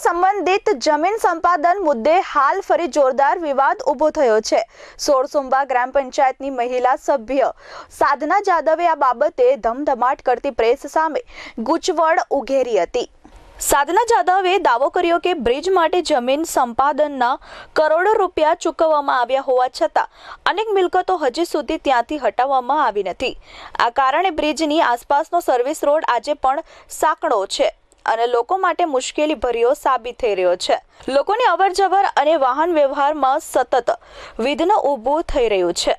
સંબંધિત જમીન સંપાદન મુદ્દે હાલ ફરી જોરદાર વિવાદ ઊભો થયો છે. સોરસુંબા ગ્રામ પંચાયતની મહિલા સભ્ય સાધના જાદવે આ બાબતે ધમધમાટ કરતી પ્રેસ સામે ગૂંચવણ ઉઘેરી હતી. સાધના જાદવે દાવો કર્યો કે બ્રિજ માટે જમીન સંપાદનના કરોડો રૂપિયા ચૂકવવામાં આવ્યા હોવા છતાં અનેક મિલકતો હજી સુધી ત્યાંથી હટાવવામાં આવી નથી. આ કારણે બ્રિજની આસપાસનો સર્વિસ રોડ આજે પણ સાંકડો છે. અને લોકો માટે મુશ્કેલી ભર્યો સાબિત થઈ રહ્યો છે. લોકોની અવરજવર અને વાહન વ્યવહારમાં સતત વિઘ્ન ઊભું થઈ રહ્યું છે.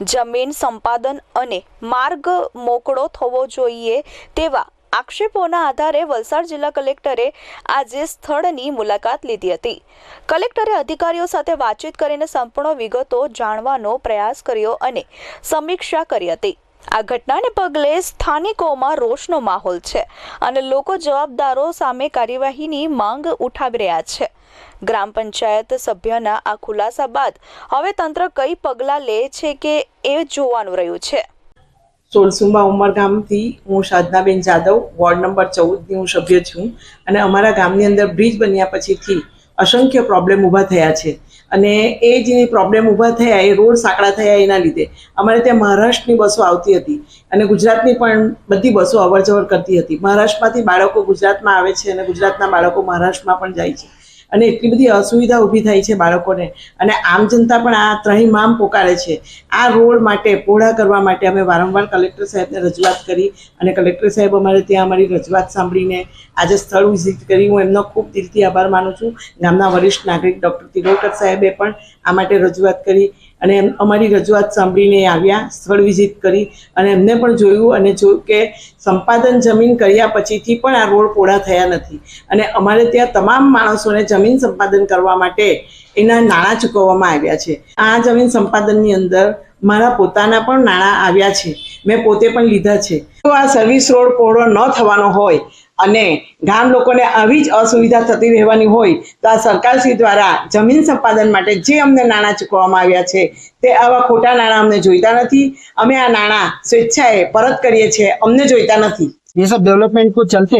જમીન સંપાદન અને માર્ગ મોકળો થવો જોઈએ તેવા આક્ષેપોના આધારે વલસાડ જિલ્લા કલેક્ટરે આજે સ્થળની મુલાકાત લીધી હતી. કલેક્ટરે અધિકારીઓ સાથે વાતચીત કરીને સંપૂર્ણ વિગતો જાણવાનો પ્રયાસ કર્યો અને સમીક્ષા કરી હતી. આ ઘટનાને પગલે સ્થાનિકોમાં રોષનો માહોલ છે અને લોકો જવાબદારો સામે કાર્યવાહીની માંગ ઉઠાવી રહ્યા છે. ગ્રામ પંચાયત સભ્યના આ ખુલાસા બાદ હવે તંત્ર કઈ પગલાં લે છે કે એ જોવાનું રહ્યું છે? સોલસુંબા ઉમરગામથી હું સાધનાબેન જાદવ, વોર્ડ નંબર ચૌદની હું સભ્ય છું અને અમારા ગામની અંદર બ્રિજ બન્યા પછીથી અસંખ્ય પ્રોબ્લેમ ઊભા થયા છે. અને એ જે પ્રોબ્લેમ ઊભા થયા, એ રોડ સાંકડા થયા એના લીધે. અમારે ત્યાં મહારાષ્ટ્રની બસો આવતી હતી અને ગુજરાતની પણ બધી બસો અવર જવર કરતી હતી. મહારાષ્ટ્રમાંથી બાળકો ગુજરાતમાં આવે છે અને ગુજરાતના બાળકો મહારાષ્ટ્રમાં પણ જાય છે. અને એટલી બધી અસુવિધા ઊભી થાય છે બાળકોને. અને આમ જનતા પણ આ ત્રહીમામ પોકારે છે. આ રોડ માટે, પહોળા કરવા માટે અમે વારંવાર કલેક્ટર સાહેબને રજૂઆત કરી અને કલેક્ટર સાહેબ અમારે ત્યાં અમારી રજૂઆત સાંભળીને આજે સ્થળ વિઝિટ કરી. હું એમનો ખૂબ દિલથી આભાર માનું છું. ગામના વરિષ્ઠ નાગરિક ડૉક્ટર તિલોકર સાહેબે પણ આ માટે રજૂઆત કરી. અને અમારી રજૂઆત સાંભળીને આવ્યા, સ્થળ વિઝિટ કરી અને એમને પણ જોયું અને જોયું કે સંપાદન જમીન કર્યા પછીથી પણ આ રોડ પોળા થયા નથી. અને અમારે ત્યાં તમામ માણસોને જમીન સંપાદન કરવા માટે એના નાણાં ચૂકવવામાં આવ્યા છે. આ જમીન સંપાદનની અંદર મારા પોતાના પણ નાણાં આવ્યા છે. મેં પોતે પણ લીધા છે જો આ સર્વિસ રોડ પહોળો ન થવાનો હોય અને ગામ લોકોને આવી જ અસુવિધા થતી રહેવાની હોય તો આ સરકારશ્રી દ્વારા જમીન સંપાદન માટે જે અમને નાણાં ચૂકવવામાં આવ્યા છે તે આવા ખોટા નાણાં અમને જોઈતા નથી અમે આ નાણાં સ્વેચ્છાએ પરત કરીએ છીએ અમને જોઈતા નથી ये सब डेवलपमेंट को चलते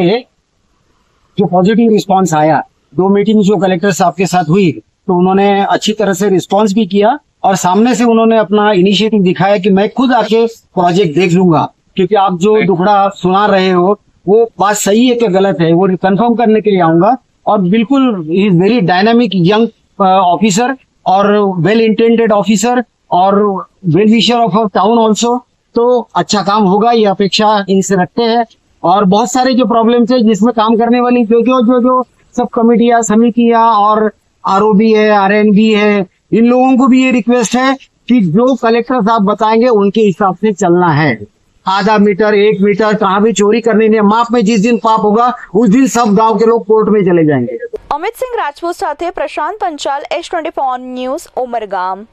जो पॉजिटिव रिस्पांस आया दो मीटिंग जो कलेक्टर साहब के साथ हुई तो उन्होंने अच्छी तरह से रिस्पांस भी किया और सामने से उन्होंने अपना इनिशिएटिव दिखाया कि मैं खुद आके प्रोजेक्ट देख लूँगा। क्योंकि आप जो दुखड़ा सुना रहे हो वो बात सही है कि गलत है वो कंफर्म करने के लिए आऊँगा। और बिल्कुल is very dynamic young officer और वेल इंटेंडेड ऑफिसर और well wisher of town also तो अच्छा काम होगा ये अपेक्षा इनसे रखते हैं। और बहुत सारे जो प्रॉब्लम्स है जिसमें काम करने वाली जो जो जो जो सब कमेटियाँ समितियाँ और आरओबी है आरएनबी है इन लोगों को भी ये रिक्वेस्ट है कि जो कलेक्टर साहब बताएंगे उनके हिसाब से चलना है आधा मीटर एक मीटर कहाँ भी चोरी करने नहीं है। माप में जिस दिन पाप होगा उस दिन सब गांव के लोग कोर्ट में चले जाएंगे અમિત સિંહ રાજપૂત સાથે Prashant Panchal S twenty news Umargam